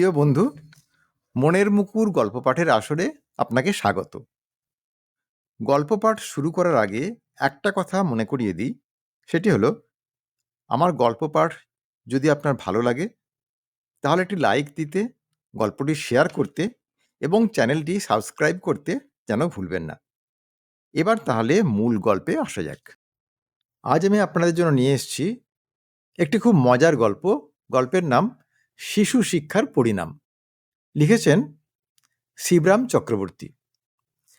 প্রিয় বন্ধু, মনের মুকুর গল্প পাঠের আসরে আপনাকে স্বাগত। গল্প পাঠ শুরু করার আগে একটা কথা মনে করিয়ে দিই, সেটি হলো, আমার গল্প পাঠ যদি আপনার ভালো লাগে, তাহলে একটি লাইক দিতে, গল্পটি শেয়ার করতে এবং চ্যানেলটি সাবস্ক্রাইব করতে যেন ভুলবেন না। এবার তাহলে মূল গল্পে আসা যাক। আজ আমি আপনাদের জন্য নিয়ে এসেছি একটি খুব মজার গল্প, গল্পের নাম শিশু শিক্ষার পরিণাম। লিখেছেন শিবরাম চক্রবর্তী।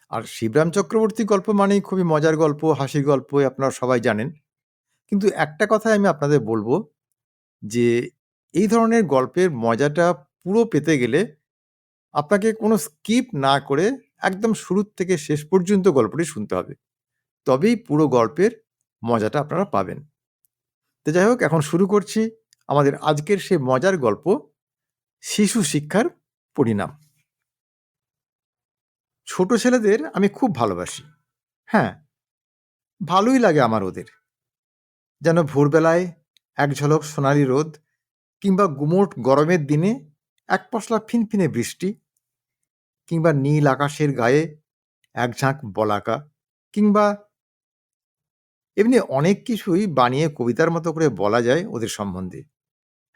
আর শিবরাম চক্রবর্তী গল্প মানেই খুবই মজার গল্প, হাসির গল্প আপনারা সবাই জানেন। কিন্তু একটা কথাই আমি আপনাদের বলব যে, এই ধরনের গল্পের মজাটা পুরো পেতে গেলে আপনাকে কোনো স্কিপ না করে একদম শুরুর থেকে শেষ পর্যন্ত গল্পটি শুনতে হবে। তবেই পুরো গল্পের মজাটা আপনারা পাবেন। তো যাই হোক, এখন শুরু করছি। আমাদের আজকের সে মজার গল্প, শিশু শিক্ষার পরিণাম। ছোট ছেলেদের আমি খুব ভালোবাসি। হ্যাঁ ভালোই লাগে আমার ওদের। যেন ভোরবেলায় এক ঝলক সোনালি রোদ কিংবা গুমোট গরমের দিনে এক পশলা ফিনফিনে বৃষ্টি কিংবা নীল আকাশের গায়ে এক ঝাঁক বলাকা কিংবা এমনি অনেক কিছুই বানিয়ে কবিতার মতো করে বলা যায় ওদের সম্বন্ধে।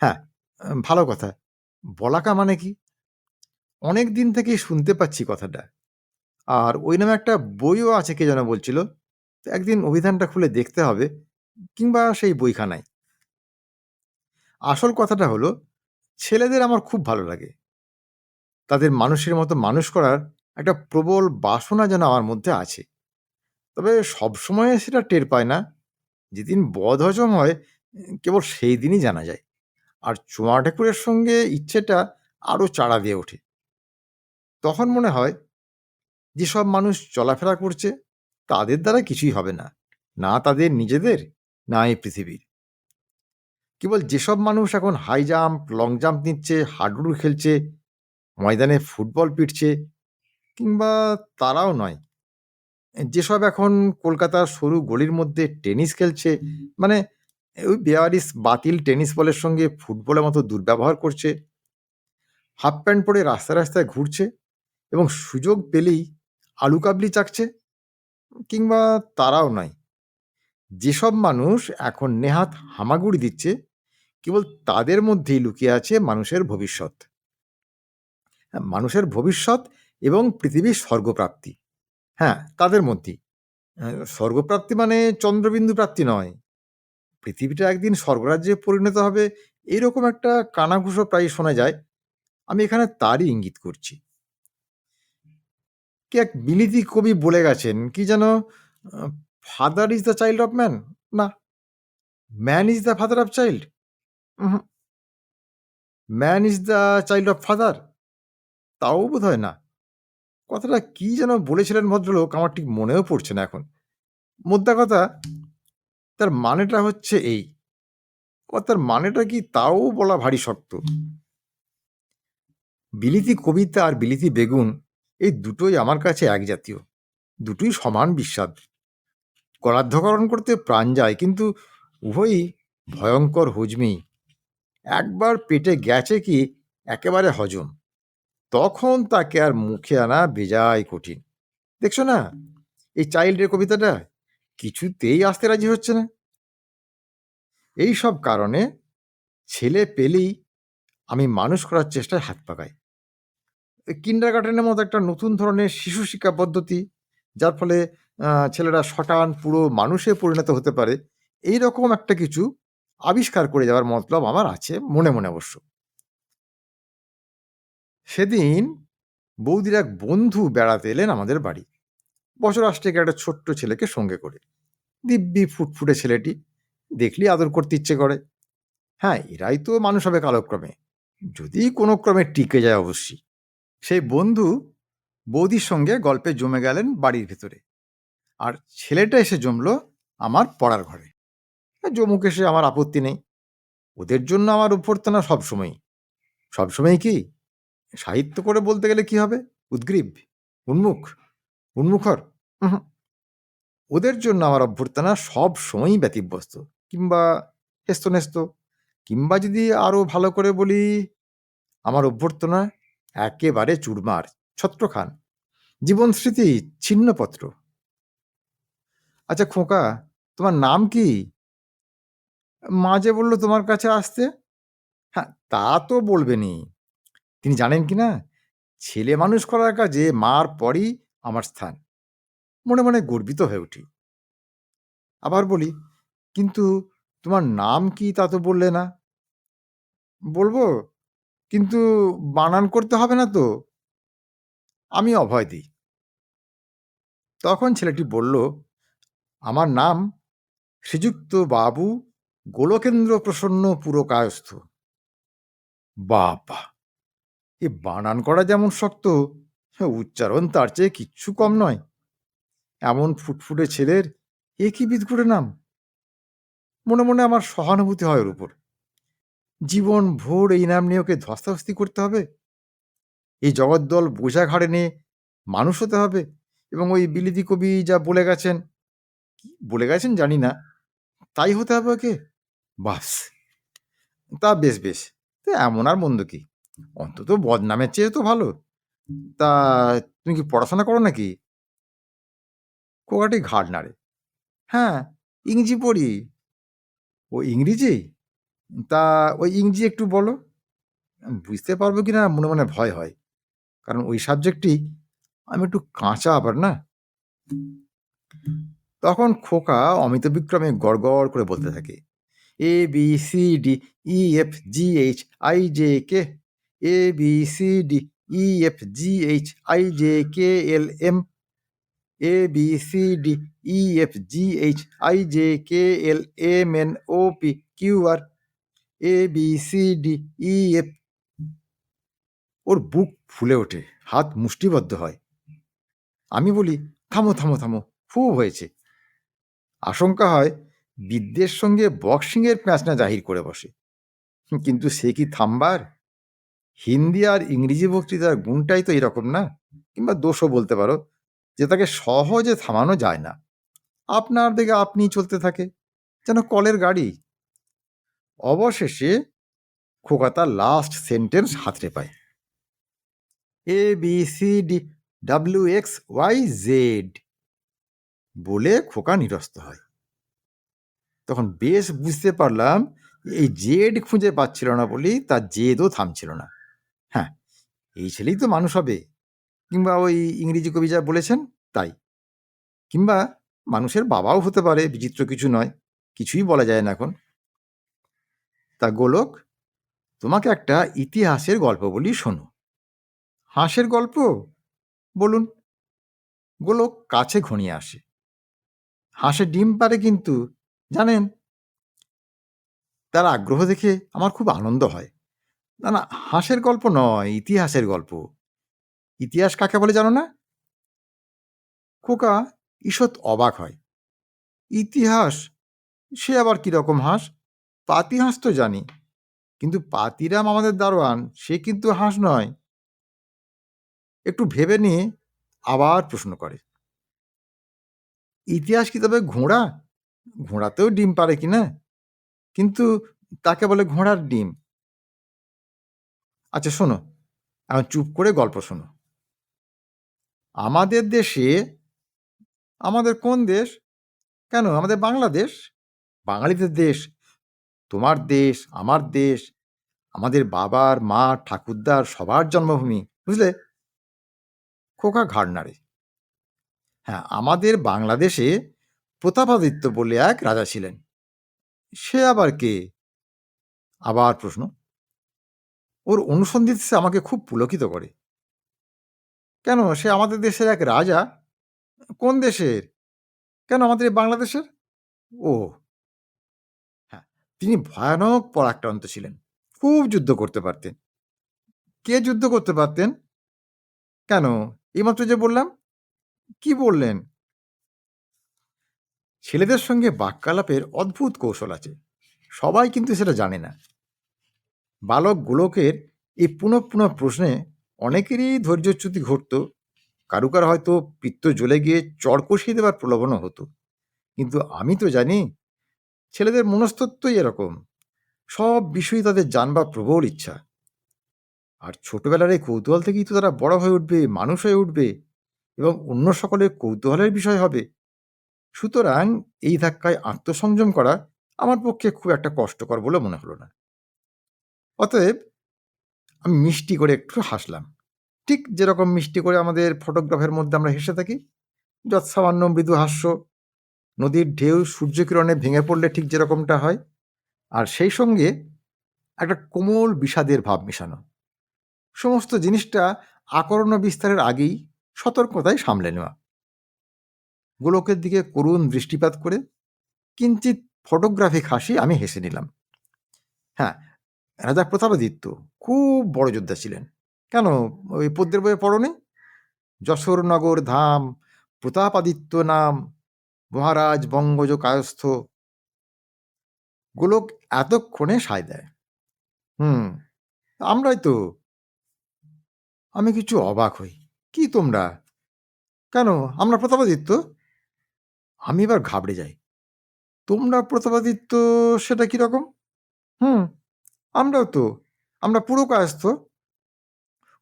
হ্যাঁ ভালো কথা। বলাকা মানে কি? অনেক দিন থেকেই শুনতে পাচ্ছি কথাটা। আর ওই নামে একটা বইও আছে কে যেন বলছিল। তো একদিন অভিধানটা খুলে দেখতে হবে, কিংবা সেই বইখানায়। আসল কথাটা হলো, ছেলেদের আমার খুব ভালো লাগে। তাদের মানুষের মতো মানুষ করার একটা প্রবল বাসনা যেন আমার মধ্যে আছে। তবে সবসময় সেটা টের পায় না। যেদিন বদ হজম হয়, কেবল সেই দিনই জানা যায়। আর চোঁয়া ঠাকুরের সঙ্গে ইচ্ছেটা আরও চাড়া দিয়ে ওঠে। তখন মনে হয়, যেসব মানুষ চলাফেরা করছে, তাদের দ্বারা কিছুই হবে না না তাদের নিজেদের, না এই পৃথিবীর। কেবল যেসব মানুষ এখন হাই জাম্প লং জাম্প নিচ্ছে, হাডুডু খেলছে, ময়দানে ফুটবল পিটছে, কিংবা তারাও নয়, যেসব এখন কলকাতার সরু গলির মধ্যে টেনিস খেলছে মানে ওই বেয়ারিস বাতিল টেনিস বলের সঙ্গে ফুটবলের মতো দুর্ব্যবহার করছে। হাফ প্যান্ট পরে রাস্তায় রাস্তায় ঘুরছে এবং সুযোগ পেলেই আলু কাবলি চাকছে কিংবা তারাও নয়। যেসব মানুষ এখন নেহাত হামাগুড়ি দিচ্ছে কেবল তাদের মধ্যেই লুকিয়ে আছে মানুষের ভবিষ্যৎ। হ্যাঁ, মানুষের ভবিষ্যৎ এবং পৃথিবীর স্বর্গপ্রাপ্তি। হ্যাঁ তাদের মধ্যেই। স্বর্গপ্রাপ্তি মানে চন্দ্রবিন্দু প্রাপ্তি নয়। পৃথিবীটা একদিন স্বর্গরাজ্যে পরিণত হবে, এরকম একটা কানাঘুষো প্রায় শোনা যায়। আমি এখানে তারই ইঙ্গিত করছি। কি এক বিলিতি কবি বলে গেছেন, কি যেন father is the child of man না। Man is the father of child man is the child of father তাও বোধ হয় না। কথাটা কি যেন বলেছিলেন ভদ্রলোক, আমার ঠিক মনেও পড়ছে না এখন। মোদ্দা কথা তার মানেটা হচ্ছে এই। ও তার মানেটা কি তাও বলা ভারী শক্ত। বিলিতি কবিতা আর বিলিতি বেগুন এই দুটোই আমার কাছে এক জাতীয় দুটোই সমান বিস্বাদ। করাধ্যকরণ করতে প্রাণ যায়, কিন্তু উভয়ই ভয়ঙ্কর হজমি। একবার পেটে গেছে কি একেবারে হজম। তখন তাকে আর মুখে আনা বেজায় কঠিন। দেখছ না? এই চাইল্ডের কবিতাটা? কিছুতেই আসতে রাজি হচ্ছে না। এই সব কারণে ছেলে পেলেই আমি মানুষ করার চেষ্টায় হাত পাকাই। কিন্ডার গার্ডেনের মতো একটা নতুন ধরনের শিশু শিক্ষা পদ্ধতি, যার ফলে ছেলেরা শটান পুরো মানুষে পরিণত হতে পারে এই রকম একটা কিছু আবিষ্কার করে যাওয়ার মতলব আমার আছে মনে মনে অবশ্য। সেদিন বৌদির এক বন্ধু বেড়াতে এলেন আমাদের বাড়ি। বছর আষ্টেক একটা ছোট্ট ছেলেকে সঙ্গে করে। দিব্যি ফুটফুটে ছেলেটি দেখলি আদর করতে ইচ্ছে করে। হ্যাঁ এরাই তো মানুষ হবে কালক্রমে। যদি কোনো ক্রমে টিকে যায় অবশ্যই সেই বন্ধু বৌদির সঙ্গে গল্পে জমে গেলেন বাড়ির ভেতরে। আর ছেলেটা এসে জমলো আমার পড়ার ঘরে। জমুক এসে আমার আপত্তি নেই। ওদের জন্য আমার অভ্যর্থনা সবসময়ই। সবসময় কি? সাহিত্য করে বলতে গেলে কি হবে? উদ্গ্রীব, উন্মুখ উন্মুখর। ওদের জন্য আমার অভ্যর্থনা সব সময়ই ব্যতিব্যস্ত। কিংবা হেস্তনেস্ত কিংবা যদি আরও ভালো করে বলি আমার অভ্যর্থনা একেবারে চুরমার ছত্রখান। জীবন স্মৃতি ছিন্নপত্র। আচ্ছা খোকা তোমার নাম কি? মাঝে বলল তোমার কাছে আসতে? হ্যাঁ তা তো বলবেনি তিনি জানেন কি না? ছেলে মানুষ করার কাজে মার পরই আমার স্থান। মনে মনে গর্বিত হয়ে উঠি। আবার বলি, কিন্তু তোমার নাম কি তা তো বললে না? বলব, কিন্তু বানান করতে হবে না তো। আমি অভয় দিই। তখন ছেলেটি বলল, আমার নাম শ্রীযুক্ত বাবু গোলকেন্দ্র প্রসন্ন পুরকায়স্থ। বাবা, এ বানান করা যেমন শক্ত হ্যাঁ, উচ্চারণ তার চেয়ে কিচ্ছু কম নয়। এমন ফুটফুটে ছেলের এ কি বিদঘুটে নাম? মনে মনে আমার সহানুভূতি হয় ওর উপর। জীবন ভোর এই নাম নিয়ে ওকে ধস্তাধস্তি করতে হবে? এই জগদ্দল বোঝা ঘাড়ে নিয়ে মানুষ হতে হবে? এবং ওই বিলিতি কবি যা বলে গেছেন কি বলে গেছেন জানি না তাই হতে হবে ওকে? বাস তা বেশ বেশ। তা এমন আর মন্দ কি? অন্তত বদনামের চেয়ে তো ভালো। তা তুমি কি পড়াশোনা করো নাকি? কোকাটি ঘাড় নাড়ে হ্যাঁ ইংরেজি পড়ি। ও ইংরেজি? তা ওই ইংরেজি একটু বলো। বুঝতে পারব কি না মনে মনে ভয় হয়। কারণ ওই সাবজেক্টটি আমি একটু কাঁচা আবার না। তখন খোকা অমিত বিক্রমে গড় গড় করে বলতে থাকে, A, B, C, D, E, F, G, H, I, J, K, A, B, C, D E F G H I J K L M A B C D E F G H I J K L M N O P Q R A B C D E F ওর বুক ফুলে ওঠে, হাত মুষ্টিবদ্ধ হয়। আমি বলি, থামো থামো থামো, খুব হয়েছে। আশঙ্কা হয়, বিদ্যের সঙ্গে বক্সিংয়ের প্যাঁচনা জাহির করে বসে। কিন্তু সে কি থামবার? হিন্দি আর ইংরেজি বক্তৃতার গুণটাই তো এরকম না? কিংবা দোষও বলতে পারো, যে তাকে সহজে থামানো যায় না। আপনার দিকে আপনি চলতে থাকে, যেন কলের গাড়ি। অবশেষে খোকা তার লাস্ট সেন্টেন্স হাতড়ে পায়। A B C D W X Y Z বলে খোকা নিরস্ত হয়। তখন বেশ বুঝতে পারলাম, এই জেড খুঁজে পাচ্ছিল না বলেই তার জেদও থামছিল না। এই ছেলেই তো মানুষ হবে। কিংবা ওই ইংরেজি কবি যা বলেছেন, তাই। কিংবা মানুষের বাবাও হতে পারে, বিচিত্র কিছু নয়, কিছুই বলা যায় না এখন। তা গোলক, তোমাকে একটা ইতিহাসের গল্প বলি শোনো। হাঁসের গল্প? বলুন। গোলক কাছে ঘনিয়ে আসে। হাঁসের ডিম পারে কিন্তু, জানেন? তার আগ্রহ দেখে আমার খুব আনন্দ হয়। না না, হাঁসের গল্প নয়, ইতিহাসের গল্প। ইতিহাস কাকে বলে জানো না? খোকা ঈষৎ অবাক হয়। ইতিহাস? সে আবার কীরকম হাঁস? পাতি হাঁস তো জানি। কিন্তু পাতিরাম আমাদের দারোয়ান, সে কিন্তু হাঁস নয়। একটু ভেবে নিয়ে আবার প্রশ্ন করে। ইতিহাস কি তবে ঘোড়া? ঘোড়াতেও ডিম পারে কি না কিন্তু তাকে বলে ঘোড়ার ডিম। আচ্ছা শোনো। এখন চুপ করে গল্প শোনো। আমাদের দেশে, আমাদের কোন দেশ? কেন? আমাদের বাংলাদেশ। বাঙালিদের দেশ। তোমার দেশ, আমার দেশ। আমাদের বাবার মা, ঠাকুরদার, সবার জন্মভূমি, বুঝলে? খোকা ঘাড় নাড়ে হ্যাঁ আমাদের বাংলাদেশে প্রতাপাদিত্য বলে এক রাজা ছিলেন। সে আবার কে? আবার প্রশ্ন। ওর অনুসন্ধিত সে আমাকে খুব পুলকিত করে। কেন? সে আমাদের দেশের এক রাজা। কোন দেশের? কেন আমাদের বাংলাদেশের? ও। হ্যাঁ তিনি ভয়ানক পরাক্রান্ত ছিলেন। খুব যুদ্ধ করতে পারতেন। কে যুদ্ধ করতে পারতেন? কেন? এইমাত্র যে বললাম, কি বললেন? ছেলেদের সঙ্গে বাক্যালাপের অদ্ভুত কৌশল আছে। সবাই কিন্তু সেটা জানে না। বালক গোলকের এই পুনঃ পুনঃ প্রশ্নে অনেকেরই ধৈর্যচ্যুতি ঘটত কারু কারও হয়তো পিত্ত জ্বলে গিয়ে চড় কষিয়ে দেওয়ার প্রলোভনও হতো কিন্তু আমি তো জানি ছেলেদের মনস্তত্বই এরকম সব বিষয়ই তাদের জানবার প্রবল ইচ্ছা আর ছোটবেলার এই কৌতূহল থেকেই তো তারা বড় হয়ে উঠবে, মানুষ হয়ে উঠবে এবং অন্য সকলের কৌতূহলের বিষয় হবে। সুতরাং এই ধাক্কায় আত্মসংযম করা আমার পক্ষে খুব একটা কষ্টকর বলে মনে হলো না। অতএব আমি মিষ্টি করে একটু হাসলাম। ঠিক যেরকম মিষ্টি করে আমাদের ফটোগ্রাফের মধ্যে আমরা হেসে থাকি। যৎসামান্য মৃদু হাস্য, নদীর ঢেউ সূর্যকিরণে ভেঙে পড়লে ঠিক যেরকমটা হয়। আর সেই সঙ্গে একটা কোমল বিষাদের ভাব মেশানো। সমস্ত জিনিসটা আকর্ণ বিস্তারের আগেই সতর্কতায় সামলে নেওয়া। গোলকের দিকে করুণ দৃষ্টিপাত করে কিঞ্চিৎ ফটোগ্রাফিক হাসি আমি হেসে নিলাম। হ্যাঁ, রাজা প্রতাপাদিত্য খুব বড় যোদ্ধা ছিলেন। কেন ওই পদ্যের বইয়ে পড়োনি? যশোর নগর ধাম, প্রতাপাদিত্য নাম, মহারাজ বঙ্গজ কায়স্থ। গোলক এতক্ষণে সায় দেয়। হুম, আমরাই তো। আমি কিছু অবাক হই। কি তোমরা? কেন আমরা প্রতাপাদিত্য? আমি এবার ঘাবড়ে যাই। তোমরা প্রতাপাদিত্য সেটা কীরকম? হুম, আমরাও তো। আমরা পুরো কায়স্থ।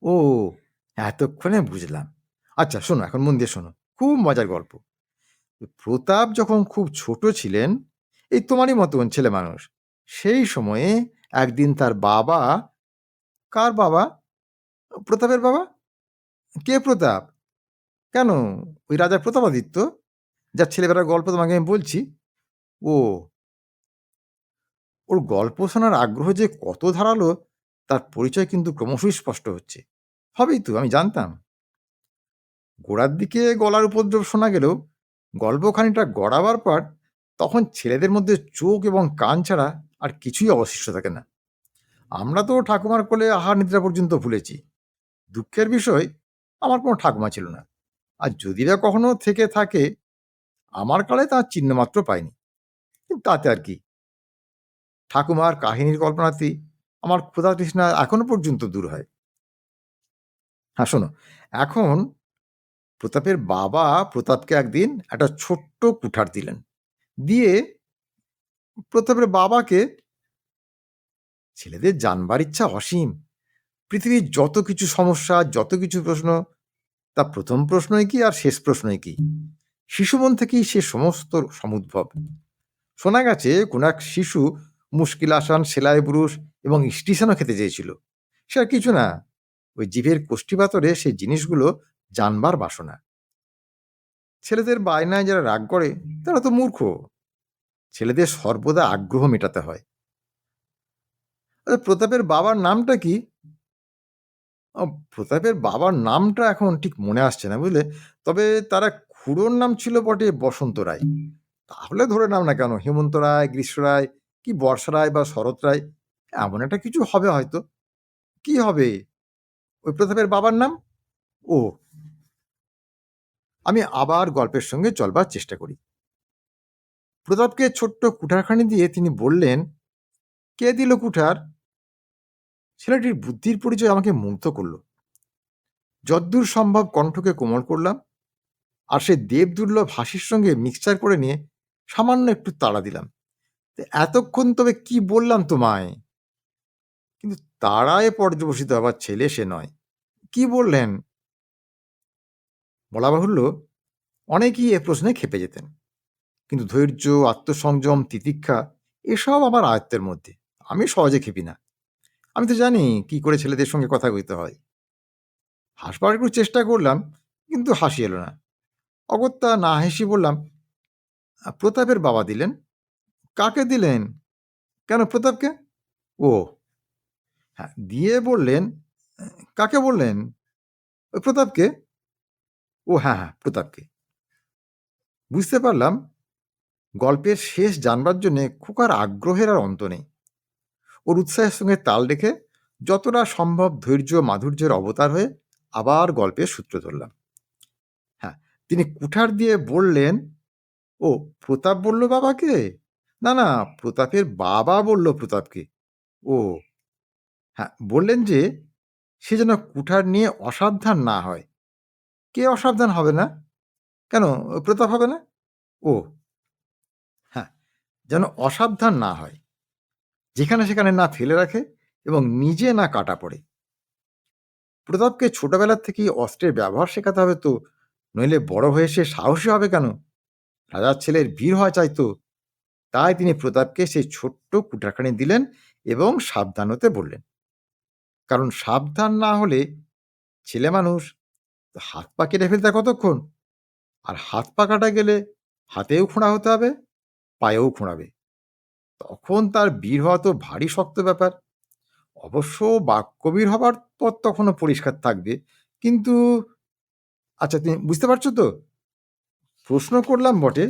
ও এতক্ষণে বুঝলাম। আচ্ছা শোনো এখন মন দিয়ে শোনো। খুব মজার গল্প। প্রতাপ যখন খুব ছোট ছিলেন, এই তোমারই মতন ছেলে মানুষ। সেই সময়ে একদিন তার বাবা কার বাবা? প্রতাপের বাবা? কে প্রতাপ? কেন ওই রাজা প্রতাপাদিত্য? যার ছেলেবেলার গল্প তোমাকে আমি বলছি। ও ওর গল্প শোনার আগ্রহ যে কত ধারালো, তার পরিচয় কিন্তু ক্রমশই স্পষ্ট হচ্ছে। হবেই তো, আমি জানতাম। গোড়ার দিকে গলার উপদ্রব শোনা গেলেও, গল্প খানিকটা গড়াবার পর তখন ছেলেদের মধ্যে চোখ এবং কান ছাড়া আর কিছুই অবশিষ্ট থাকে না। আমরা তো ঠাকুমার কোলে আহার নিদ্রা পর্যন্ত ভুলেছি। দুঃখের বিষয়, আমার কোনো ঠাকুমা ছিল না। আর যদি কখনো থেকে থাকে, আমার কালে তার চিহ্নমাত্র। কিন্তু তাতে আর কি? ঠাকুমার কাহিনীর কল্পনাতেই আমার ক্ষুধা তৃষ্ণা এখনও পর্যন্ত দূর হয়। হ্যাঁ শোনো, এখন প্রতাপের বাবা প্রতাপকে একদিন একটা ছোট্ট কুঠার দিলেন। দিয়ে প্রতাপের বাবাকে ছেলেদের জানবার ইচ্ছা অসীম। পৃথিবীর যত কিছু সমস্যা, যত কিছু প্রশ্ন, তা প্রথম প্রশ্নই কি আর শেষ প্রশ্নই কি? শিশু শিশুমন থেকেই সে সমস্ত সমুদ্ভব। শোনা গেছে কোন এক শিশু মুশকিল আসান, সেলাই ব্রুশ এবং স্টেশনও খেতে চেয়েছিল। সে আর কিছু না, ওই জিভের কোষ্ঠীপাতরে সেই জিনিসগুলো জানবার বাসনা। ছেলেদের বায়নায় যারা রাগ করে তারা তো মূর্খ। ছেলেদের সর্বদা আগ্রহ মেটাতে হয়। আচ্ছা প্রতাপের বাবার নামটা কি? প্রতাপের বাবার নামটা এখন ঠিক মনে আসছে না বুঝলে? তবে তারা খুড়োর নাম ছিল বটে বসন্ত রায়। তাহলে ধরে নাম না কেন হেমন্ত রায়, গ্রীষ্ম রায়, কি বর্ষা রায় বা শরৎ রায় এমন একটা কিছু হবে হয়তো। কি হবে? ওই প্রতাপের বাবার নাম? ও! আমি আবার গল্পের সঙ্গে চলবার চেষ্টা করি। প্রতাপকে ছোট্ট কুঠারখানি দিয়ে তিনি বললেন, "কে দিল কুঠার?" ছেলেটির বুদ্ধির পরিচয় আমাকে মুগ্ধ করল। যদ্দূর সম্ভব কণ্ঠকে কোমল করলাম আর সে দেবদুর্লভ হাসির সঙ্গে মিক্সচার করে নিয়ে সামান্য একটু তাড়া দিলাম। এতক্ষণ তবে কি বললাম তোমায়? কিন্তু তাড়ায় পর্যবসিত হবার ছেলে সে নয়। কি বললেন? বলা বাহুল্য অনেকেই এ প্রশ্নে ক্ষেপে যেতেন। কিন্তু ধৈর্য, আত্মসংযম, তিতিক্ষা এসব আমার আয়ত্তের মধ্যে। আমি সহজে খেপি না। আমি তো জানি কি করে ছেলেদের সঙ্গে কথা কইতে হয়। হাসবার একটু চেষ্টা করলাম কিন্তু হাসি এলো না। অগত্যা না হেসি বললাম, প্রতাপের বাবা দিলেন।" "কাকে দিলেন?" "কেন প্রতাপকে?" "ও!" হ্যাঁ, দিয়ে বললেন, কাকে বললেন?" "ওই প্রতাপকে।" "ও হ্যাঁ, হ্যাঁ, প্রতাপকে।" বুঝতে পারলাম গল্পের শেষ জানবার জন্যে খোকার আগ্রহের আর অন্ত নেই। ওর উৎসাহের সঙ্গে তাল রেখে যতটা সম্ভব ধৈর্য মাধুর্যের অবতার হয়ে আবার গল্পের সূত্র ধরলাম। হ্যাঁ, তিনি কুঠার দিয়ে বললেন, "ও প্রতাপ বলল বাবাকে?" "না, না, প্রতাপের বাবা বলল প্রতাপকে।" "ও!" হ্যাঁ, বললেন যে সে যেন কুঠার নিয়ে অসাবধান না হয়। কে অসাবধান হবে না? কেন প্রতাপ হবে না? ও! হ্যাঁ, যেন অসাবধান না হয়। যেখানে সেখানে না ফেলে রাখে এবং নিজে না কাটা পড়ে। প্রতাপকে ছোটবেলা থেকেই অস্ত্রের ব্যবহার শেখাতে হবে তো নইলে বড় হয়ে সে সাহসী হবে কেন রাজার ছেলের বীর হওয়া চাইতো তাই তিনি প্রতাপকে সেই ছোট্ট কুটাখানি দিলেন এবং সাবধান হতে বললেন। কারণ সাবধান না হলে ছেলে মানুষ হাত পা কেটে ফেলতে কতক্ষণ? আর হাত পা কাটা গেলে হাতেও খোঁড়া হতে হবে, পায়েও খোঁড়াবে। তখন তার বীর হওয়া তো ভারী শক্ত ব্যাপার। অবশ্য বাক্যবীর হবার পথ তখনও পরিষ্কার থাকবে। কিন্তু আচ্ছা তুমি বুঝতে পারছ তো? প্রশ্ন করলাম বটে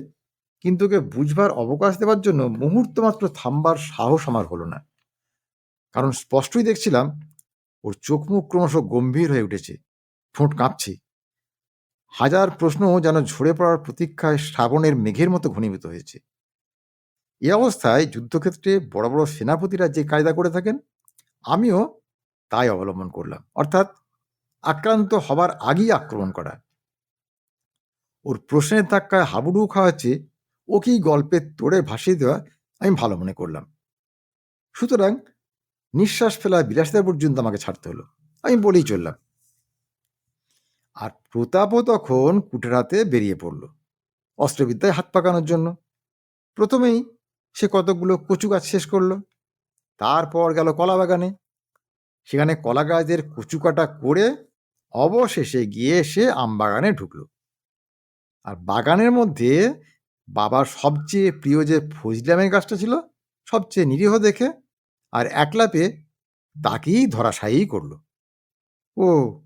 কিন্তু ওকে বুঝবার অবকাশ দেওয়ার জন্য মুহূর্ত মাত্র থামবার সাহস আমার হলো না। কারণ স্পষ্টই দেখছিলাম, ওর চোখ মুখ ক্রমশ গম্ভীর হয়ে উঠেছে, ঠোঁট কাঁপছে। হাজার প্রশ্ন যেন ঝরে পড়ার প্রতীক্ষায় শ্রাবণের মেঘের মতো ঘনীভূত হয়েছে। এ অবস্থায় যুদ্ধক্ষেত্রে বড় বড় সেনাপতিরা যে কায়দা করে থাকেন, আমিও তাই অবলম্বন করলাম। অর্থাৎ আক্রান্ত হবার আগেই আক্রমণ করা। ওর প্রশ্নের ধাক্কায় হাবুডু খাওয়াচ্ছে ওকেই গল্পের তোড়ে ভাসিয়ে দেওয়া আমি ভালো মনে করলাম। সুতরাং নিঃশ্বাস ফেলা বিলাসিতা পর্যন্ত আমাকে ছাড়তে হলো। আমি বলেই চললাম। আর প্রতাপও তখন কুটেরাতে বেরিয়ে পড়ল, অস্ত্রবিদ্যায় হাত পাকানোর জন্য। প্রথমেই সে কতকগুলো কচু গাছ শেষ করল, তারপর গেল কলা বাগানে। সেখানে কলা গাছদের কচু কাটা করে অবশেষে গিয়ে সে আম বাগানে ঢুকলো। আর বাগানের মধ্যে বাবার সবচেয়ে প্রিয় যে ফজলামের গাছটা ছিল, সবচেয়ে নিরীহ দেখে আর একলা পেয়ে তাকেই ধরাশায়ী করল। ও,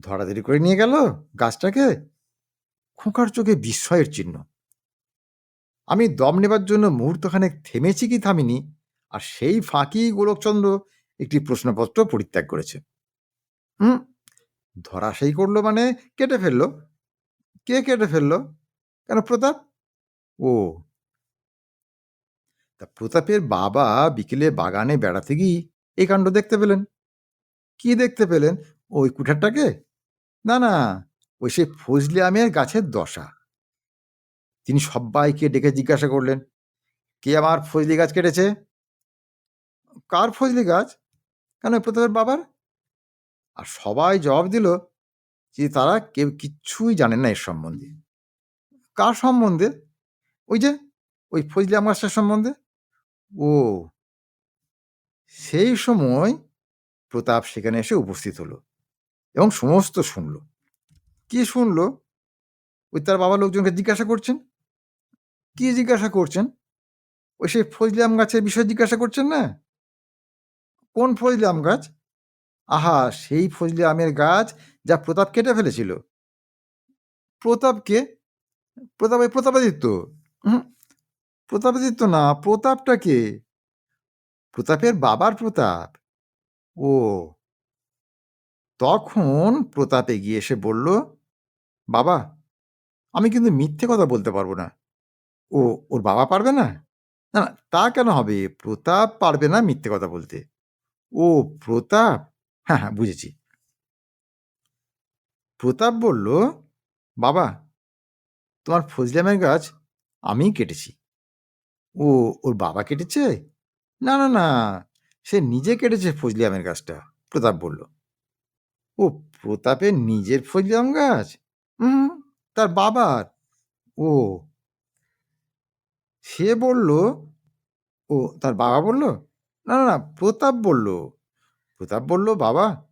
ধরাধরি করে নিয়ে গেল গাছটাকে? খোঁকার চোখে বিস্ময়ের চিহ্ন। আমি দম নেবার জন্য মুহূর্তখানেক থেমেছি কি থামিনি, আর সেই ফাঁকি গোলকচন্দ্র একটি প্রশ্নপত্র পরিত্যাগ করেছে। হুম, ধরাশায়ী করল মানে কেটে ফেলল। কে কেটে ফেলল? কেন প্রতাপ? ও। তা প্রতাপের বাবা বিকেলে বাগানে বেড়াতে গিয়ে এই কাণ্ড দেখতে পেলেন। কি দেখতে পেলেন? ওই কুঠারটাকে? না না, ওই সে ফজলি আমের গাছের দশা। তিনি সবাইকে ডেকে জিজ্ঞাসা করলেন, কে আমার ফজলি গাছ কেটেছে? কার ফজলি গাছ? কেন প্রতাপের বাবার? আর সবাই জবাব দিল যে তারা কেউ কিচ্ছুই জানেন না এর সম্বন্ধে। কার সম্বন্ধে? ওই যে, ওই ফজলি আম সম্বন্ধে? ও। সেই সময় প্রতাপ সেখানে এসে উপস্থিত হলো এবং সমস্ত শুনল। কি শুনলো? ওই তার বাবা লোকজনকে জিজ্ঞাসা করছেন। কি জিজ্ঞাসা করছেন? ওই সেই ফজলি আম গাছের বিষয়ে জিজ্ঞাসা করছেন না? কোন ফজলি আম গাছ? আহা, সেই ফজলি আমের গাছ যা প্রতাপ কেটে ফেলেছিল। প্রতাপকে? প্রতাপ প্রতাপাদিত্য? প্রতাপাদিত্য না প্রতাপটা কে? প্রতাপের বাবার প্রতাপ। ও। তখন প্রতাপে গিয়ে এসে বলল বাবা আমি কিন্তু মিথ্যে কথা বলতে পারব না। ও ওর বাবা পারবে না? না না, তা কেন হবে? প্রতাপ পারবে না মিথ্যে কথা বলতে। ও প্রতাপ? হ্যাঁ হ্যাঁ বুঝেছি। প্রতাপ বলল বাবা তোমার ফজলামের গাছ আমিই কেটেছি। ও, ওর বাবা কেটেছে? না না না, সে নিজে কেটেছে ফজলি আমের গাছটা, প্রতাপ বলল। ও প্রতাপের নিজের ফজলি আম গাছ? হুম তার বাবার? ও। সে বলল, ও, তার বাবা বলল? না না না, প্রতাপ বলল। প্রতাপ বলল, বাবা,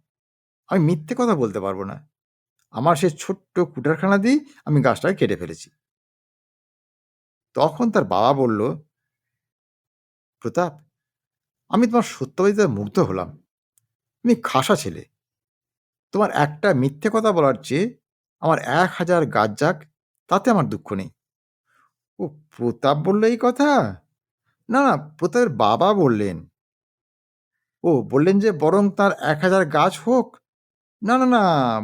আমি মিথ্যে কথা বলতে পারব না। আমার সে ছোট্ট কুটারখানা দিয়ে আমি গাছটাকে কেটে ফেলেছি। তখন তার বাবা বলল, প্রতাপ, আমি তোমার সত্যবাদিতে মুগ্ধ হলাম। তুমি খাসা ছেলে। তোমার একটা মিথ্যে কথা বলার চেয়ে আমার এক হাজার গাছ যাক, তাতে আমার দুঃখ নেই। ও প্রতাপ বলল এই কথা? না না, প্রতাপের বাবা বললেন। ও বললেন যে বরং তার এক হাজার গাছ হোক। না না না,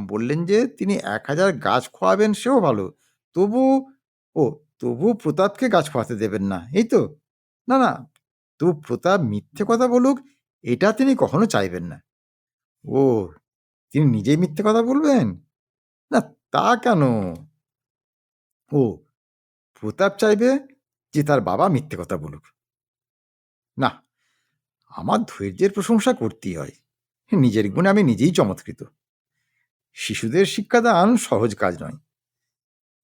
বললেন যে তিনি এক হাজার গাছ খোয়াবেন, সেও ভালো। তবু ও তবু প্রতাপকে গাছ খোয়াতে দেবেন না, এই তো? না না তবু প্রতাপ মিথ্যে কথা বলুক, এটা তিনি কখনো চাইবেন না। ও, তিনি নিজেই মিথ্যে কথা বলবেন? না, তা কেন? ও, প্রতাপ চাইবে যে তার বাবা মিথ্যে কথা বলুক। না, আমার ধৈর্যের প্রশংসা করতেই হয়। নিজের গুণে আমি নিজেই চমৎকৃত। শিশুদের শিক্ষাদান সহজ কাজ নয়।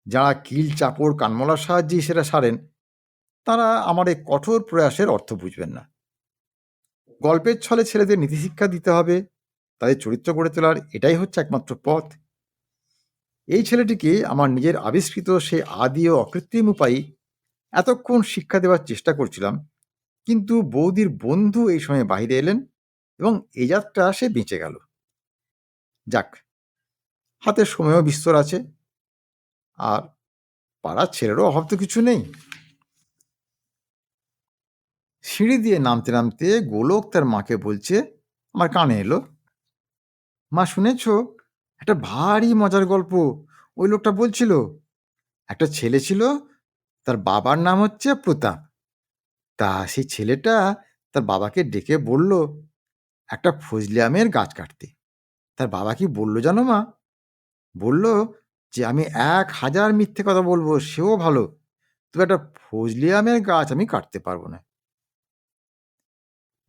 যারা কিল চাপড় কানমলার সাহায্যে সেটা সারেন, তারা আমার এই কঠোর প্রয়াসের অর্থ বুঝবেন না। গল্পের ছলে ছেলেদের নীতিশিক্ষা দিতে হবে, তাদের চরিত্র গড়ে তোলার এটাই হচ্ছে একমাত্র পথ। এই ছেলেটিকে আমার নিজের আবিষ্কৃত সে আদি ও অকৃত্রিম উপায়ে এতক্ষণ শিক্ষা দেওয়ার চেষ্টা করছিলাম, কিন্তু বৌদির বন্ধু এই সময় বাহিরে এলেন এবং এই যাত্রা সে বেঁচে গেল। যাক, হাতে সময়ও বিস্তর আছে। আর পাড়ার ছেলেরও অভাব তো কিছু নেই। সিঁড়ি দিয়ে নামতে নামতে গোলক তার মাকে বলছে, আমার কানে এলো। মা, শুনেছ? একটা ভারী মজার গল্প। ওই লোকটা বলছিল, একটা ছেলে ছিল, তার বাবার নাম হচ্ছে প্রতাপ। তা সেই ছেলেটা তার বাবাকে ডেকে বলল, একটা ফজলি আমের গাছ কাটতে। তার বাবা কি বলল জানো মা? বলল যে আমি এক হাজার মিথ্যে কথা বলব, সেও ভালো। তবে একটা ফজলি আমের গাছ আমি কাটতে পারব না।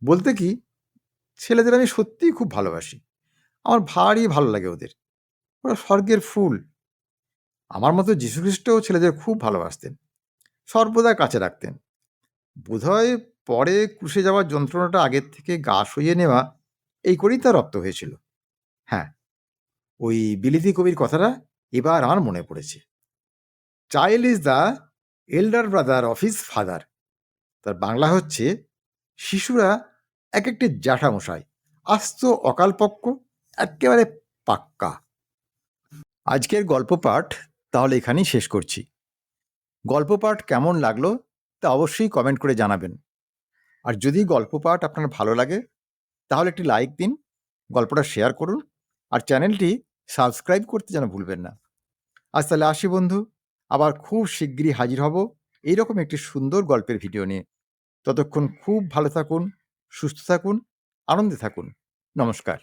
বলতে কি, ছেলেদের আমি সত্যিই খুব ভালোবাসি। আমার ভারী ভালো লাগে ওদের। ওরা স্বর্গের ফুল। আমার মতো যীশুখ্রিস্টও ছেলেদের খুব ভালোবাসতেন। সর্বদা কাছে রাখতেন। বোধহয় পরে কুশে যাওয়ার যন্ত্রণাটা আগের থেকে গা সইয়ে নেওয়া, এই করেই তার রক্ত হয়েছিল। হ্যাঁ ওই বিলিতি কবির কথাটা এবার আমার মনে পড়েছে। Child is the elder brother of his father তার বাংলা হচ্ছে, শিশুরা এক একটি জ্যাঠামশাই, আস্ত অকালপক্ক একেবারে পাক্কা। আজকের গল্প পাঠ তাহলে এখানেই শেষ করছি। গল্প পাঠ কেমন লাগল তা অবশ্যই কমেন্ট করে জানাবেন। আর যদি গল্প পাঠ আপনার ভালো লাগে, তাহলে একটি লাইক দিন, গল্পটা শেয়ার করুন, আর চ্যানেলটি সাবস্ক্রাইব করতে যেন ভুলবেন না। আজ তাহলে আসি বন্ধু, আবার খুব শিগগিরই হাজির হব এইরকম একটি সুন্দর গল্পের ভিডিও নিয়ে। ততক্ষণ খুব ভালো থাকুন, সুস্থ থাকুন, আনন্দে থাকুন। নমস্কার।